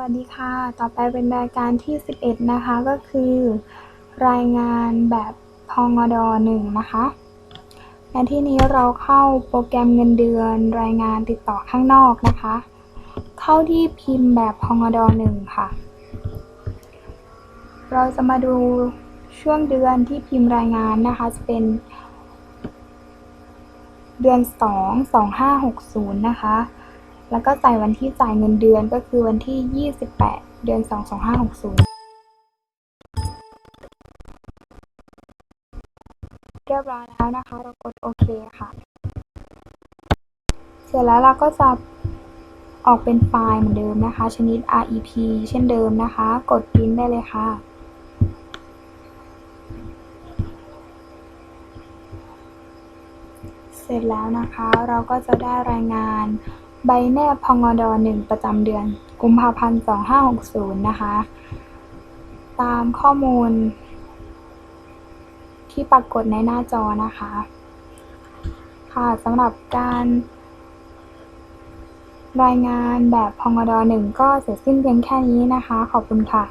วัสดีค่ะ ต่อไปเป็นรายการที่ 11 นะคะ ก็คือ รายงานแบบพงอด1นะคะ ในที่นี้เราเข้าโปรแกรมเงินเดือนรายงานติดต่อข้างนอกนะคะ เข้าที่พิมพ์แบบพงอด1ค่ะ เราจะมาดูช่วงเดือนที่พิมพ์รายงานนะคะ จะเป็น เดือน 2 2560 นะคะ แล้วก็ใส่วันที่จ่ายเงินเดือนก็คือวันที่ 28 เดือน 2 2560 เรียบร้อยแล้วนะคะ เรากดโอเคค่ะ เสร็จแล้วเราก็จะออกเป็นไฟล์เหมือนเดิมนะคะ ชนิด REP เช่นเดิมนะคะ กดพิมพ์ได้เลยค่ะเสร็จแล้วนะคะเราก็จะได้รายงาน ใบแนบพงด1ประจำเดือน กุมภาพันธ์สองพันย์นะคะ ตามข้อมูล ที่ปรากฏในหน้าจอนะคะ ค่ะสำหรับการรายงานแบบพงด1ก็เสร็จสิ้นเพียงแค่นี้นะคะ ขอบคุณค่ะ